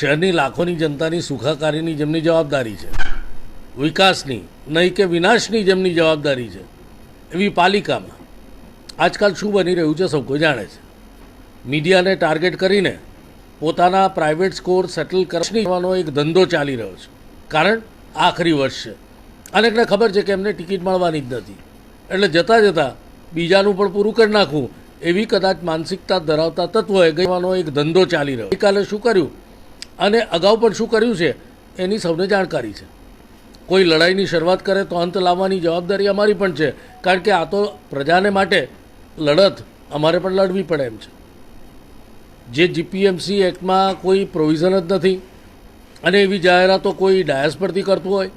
શહેરની લાખોની જનતાની સુખાકારીની જેમની જવાબદારી છે, વિકાસની નહીં કે વિનાશની જેમની જવાબદારી છે, એવી પાલિકામાં આજકાલ શું બની રહ્યું છે, સૌ કોઈ જાણે છે. મીડિયાને ટાર્ગેટ કરીને પોતાના પ્રાઇવેટ સ્કોર સેટલ કરવાનો એક ધંધો ચાલી રહ્યો છે. કારણ આખરી વર્ષ છે. અનેકને ખબર છે કે એમને ટિકિટ મળવાની જ નથી. એટલે જતાં જતાં બીજાનું પણ પૂરું કરી નાખવું એવી કદાચ માનસિકતા ધરાવતા તત્વોએ ગઈવાનો એક ધંધો ચાલી રહ્યો ગઈકાલે શું કર્યું? અને અગાઉ પણ શું કર્યું છે, એની સૌને જાણકારી છે. કોઈ લડાઈની શરૂઆત કરે તો અંત લાવવાની જવાબદારી અમારી પણ છે, કારણ કે આ તો પ્રજાને માટે લડત, અમારે પણ લડવી પડે એમ છે. જે જીપીએમસી એક્ટમાં કોઈ પ્રોવિઝન જ નથી અને એવી જાહેરાતો કોઈ ડાયસ પરથી કરતું હોય,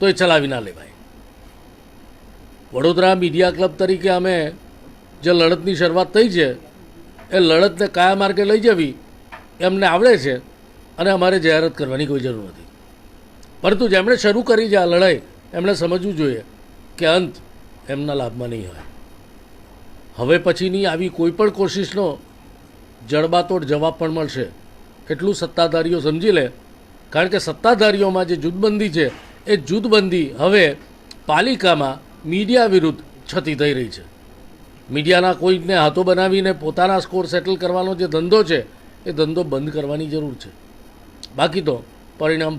તો એ ચલાવી ના લેવાય. વડોદરા મીડિયા ક્લબ તરીકે અમે જે લડતની શરૂઆત થઈ છે, એ લડતને કયા માર્ગે લઈ જવી એમને આવડે છે અને અમારે જાહેરાત કરવાની કોઈ જરૂર નથી. પરંતુ જેમણે શરૂ કરી છે આ લડાઈ, એમણે સમજવું જોઈએ કે અંત એમના લાભમાં નહીં હોય. હવે પછીની આવી કોઈ પણ કોશિશનો જડબાતોડ જવાબ પણ મળશે. એટલું સત્તાધારીઓ સમજી લે. કારણ કે સત્તાધારીઓમાં જે જૂથબંધી છે, એ જૂથબંધી હવે પાલિકામાં મીડિયા વિરુદ્ધ છતી થઈ રહી છે. મીડિયાના કોઈને હાથો બનાવીને પોતાના સ્કોર સેટલ કરવાનો જે ધંધો છે એ ધંધો બંધ કરવાની જરૂર છે. બાકી તો પરિણામ